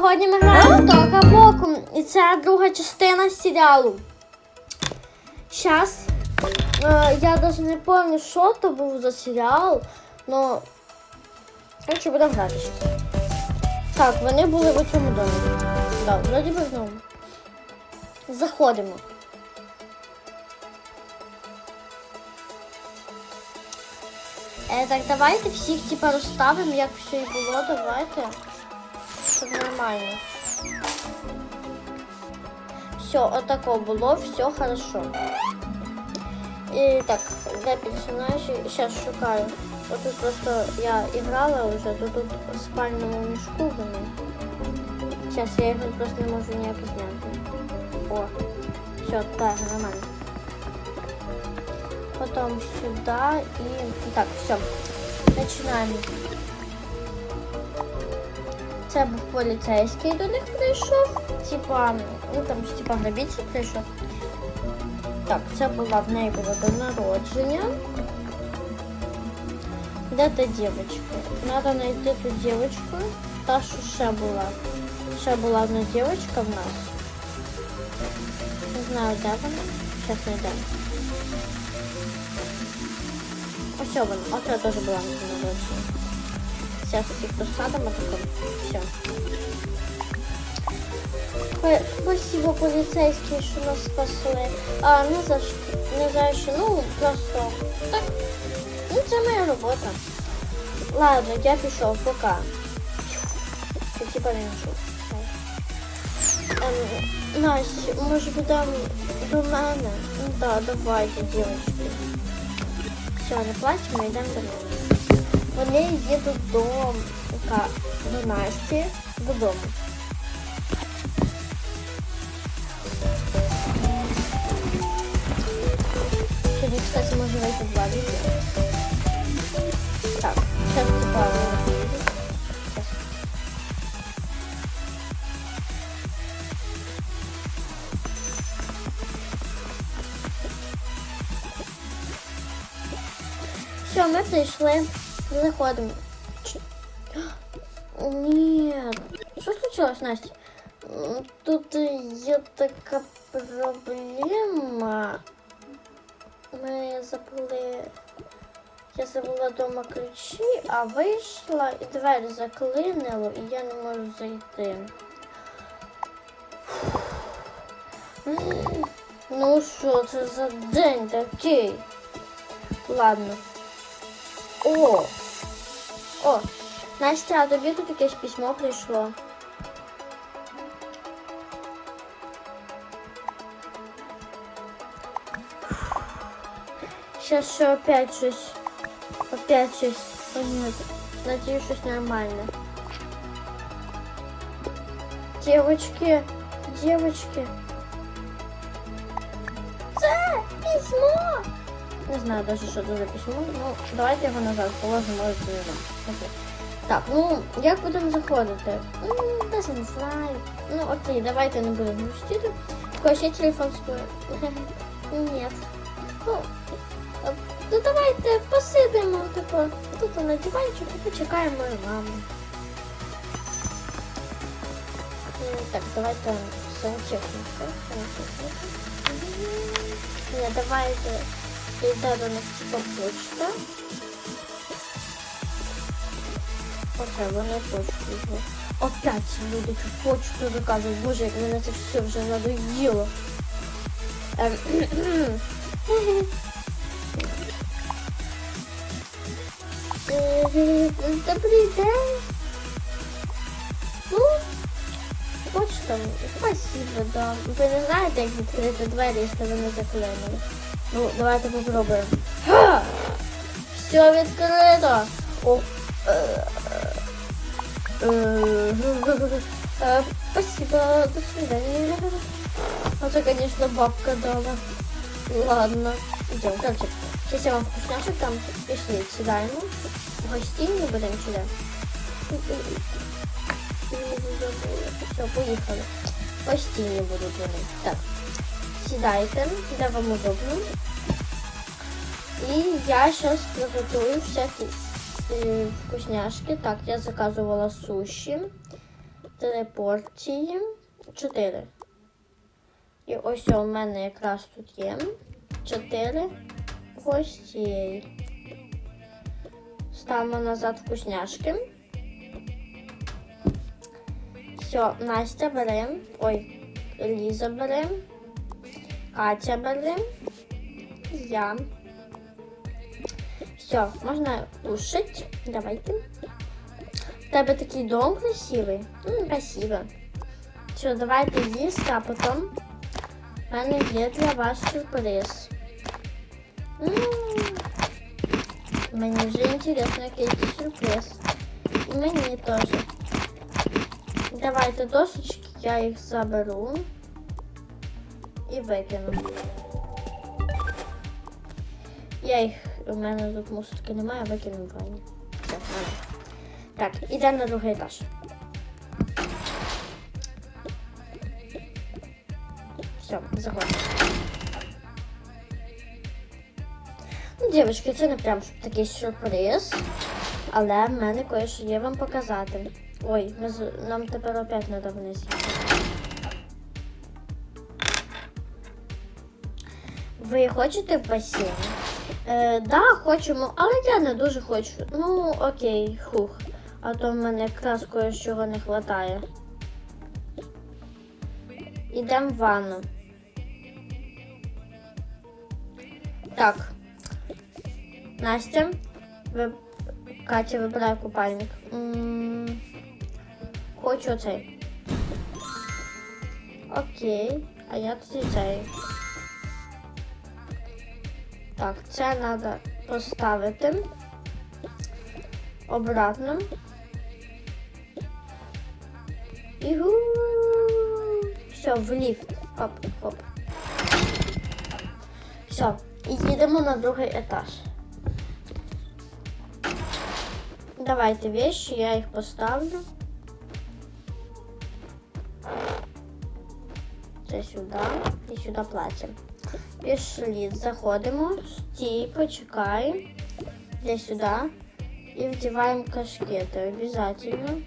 сьогодні ми граємо в Тока Боку. І це друга частина серіалу. Зараз е, я навіть не пам'ятаю, що то був за серіал, але коротше, будемо грати. Так, вони були в цьому домі. Так, вроді би в. Заходимо. Е, так, давайте всіх типа розставимо, як все і було, давайте. Щоб нормально. Все, отако було, все хорошо. І так, де персонажі? Зараз шукаю. Отут просто я іграла вже, то тут в спальному мішку вони. Зараз я їх просто не можу ніяк зняти. О, все, так, нормально. Потом сюда и... Так, все. Починаємо. Це був поліцейський до них прийшов. Типа, ну там ж типа грабитель прийшов. Так, це була в неї було до народження. Де та дівчинка? Надо знайти ту дівчинку. Та, що ще була. Ще була одна дівчинка в нас. Не знаю, де вона. Зараз знайдемо. Ось вона. Оце теж була на день народження. Зараз їх посадимо таком. Все. Спасибо, поліцейські, що нас спасли. А, не за що. Не за що. Ну, просто. Так. Ну, це моя робота. Ладно, я пішов, пока. Ти типа не йшов. Ем, Настя, може будемо до мене? Ну да, давайте, дівчатки. Все, не плачемо, йдемо до мене. Вони їдуть до, до Насті додому. Сьогодні, кстати, може вийти два відео. Так, зараз типа. Все, ми прийшли. Заходимо. Ч- Ні. Що случилось, Настя? Тут є така проблема. Ми забули. Я забула вдома ключі, а вийшла і двері заклинило, і я не можу зайти. Ну що це за день такий? Ладно. О! О! Настя, а тобі тут якесь письмо прийшло. Сейчас что опять щось. Опять щось. О, нет. Надеюсь, щось нормально. Девочки, девочки. Це письмо! Не знаю даже, що це за письмо. Ну, давайте його назад положимо, це. Окей. Так, ну, як будемо заходити? Ну, навіть не знаю. Ну, окей, давайте не будемо. Такой ще телефон стоїть. Нет. Ну, е, ну давайте посидимо, типу, тут на диванчику, почекаємо маму. Е, Так, давайте сантехніка. Ні, давайте йде до нас типа почта. Оце вони почту візьмуть. Опять люди почту заказують. Боже, як мене це все вже надоїло. Ем, Е, Добрий день. Ну, почта, спасибо, да. Ви не знаєте, як відкрити двері, якщо вони заклинили. Ну, давайте попробуємо. Ха! Все відкрито. О, е, е, е, Спасибо, до свидания. Это, конечно, бабка дала. Ладно, идем. Короче, сейчас я вам вкусняшек там пішли. Сідаємо. В гостині будемо сюди. Все, поїхали. В гостині будуть вони. Так. Сідайте, де вам удобно. І я зараз приготую всякі е, вкусняшки. Так, я заказувала суші. три порції. Чотири. І ось у мене якраз тут є чотири ось цієї. Ставимо назад вкусняшки. Все, Настя берем. Ой, Ліза берем. Берем. Я. Все, можна кушать. Давайте. Тебе такий дом красивий. М, Спасибо. Все, давайте їсти, а потім в мене є для вас сюрприз. М, Мені вже інтересно, який це сюрприз. І мені теж. Давайте досочки, я їх заберу і викину. Я їх, у мене тут мусорки немає, викину в ванні. Так, ідемо на другий етаж. Все, заходимо. Ну, дівчатки, це не прям такий сюрприз, але в мене кое-що є вам показати. Ой, ми нам тепер опять треба вниз Ви хочете в басейн? Е, да, хочемо, але я не дуже хочу. Ну, окей, хух. А то в мене якраз кое-чого не вистачає. Ідемо в ванну. Так. Настя, ви... Катя вибирає купальник. М, Хочу оцей. Окей. А я тоді цей. Так, це треба поставити обратно. Ігу. Все, в ліфт. Хоп, хоп. Все, і їдемо на другий етаж. Давайте вещи, я їх поставлю. Це сюди і сюди платье. Пішли, заходимо, стій, почекай. Для сюди. І вдіваємо кашкети обязательно.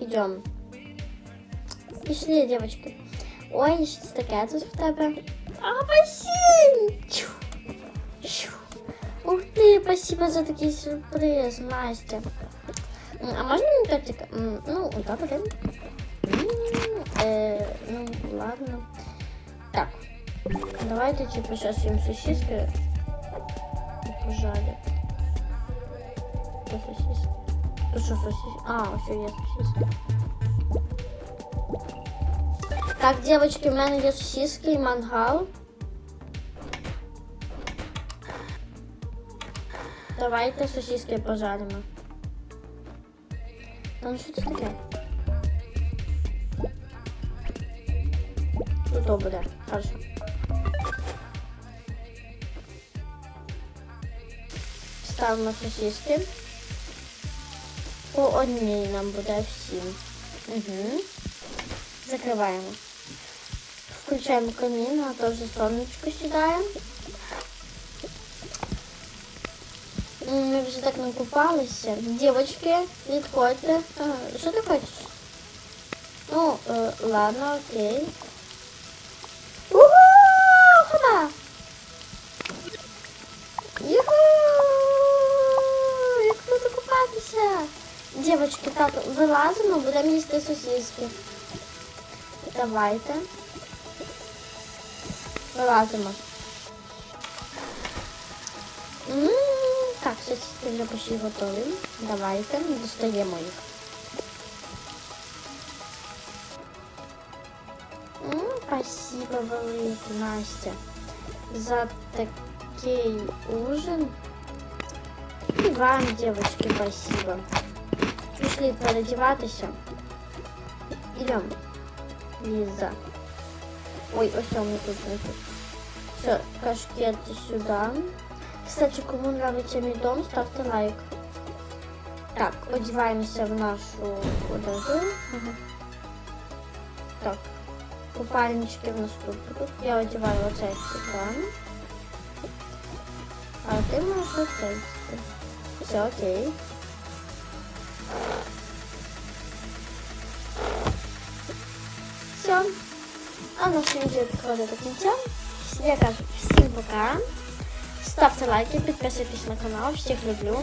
Идем. Пішли, девочки. Ой, що це таке тут в тебе? А, басейн! Чу. Чу. Ух ти, спасибо за такий сюрприз, Настя. М, А можна мені тортик? М, Ну, добре. М, Е, Ну, ладно. Так. Давайте, типа, сейчас им сосиски пожали. Где сосиски? Тут что сосиски? А, все, есть сосиски. Так, девочки, в мене є сосиски і мангал. Давайте сосиски пожаримо. Та ну що це таке? то буде. Хорошо. Ставимо сосиски. По одній нам буде всім. Угу. Закриваємо. Включаємо камін, а то вже сонечко сідає. М, Ми вже так накупалися. Дівочки, відходьте. А, Що ти хочеш? Ну, е, ладно, окей. купатися! Дівочки, так, вилазимо, будемо їсти сосиски. Давайте. Вилазимо. М, Так, сосиски вже почти готові. Давайте, достаємо їх. М, Спасибо велике, Настя, за такий ужин. І вам, девочки, спасибо. Пішли переодіватися. Ідемо. Ліза. Ой, ось он тут, не тут. Все, кашкети сюда. Кстати, кому нравится мой дом, ставьте лайк. Так, одеваемся в нашу одежу. Ага. Так, купальнички в нас тут будуть. Я одеваю оцей сюди. А ти можеш випадку. Все окей. Все. А наше відео підходить до кінця. Я кажу всім пока. Ставьте лайки, подписывайтесь на канал. Всех люблю.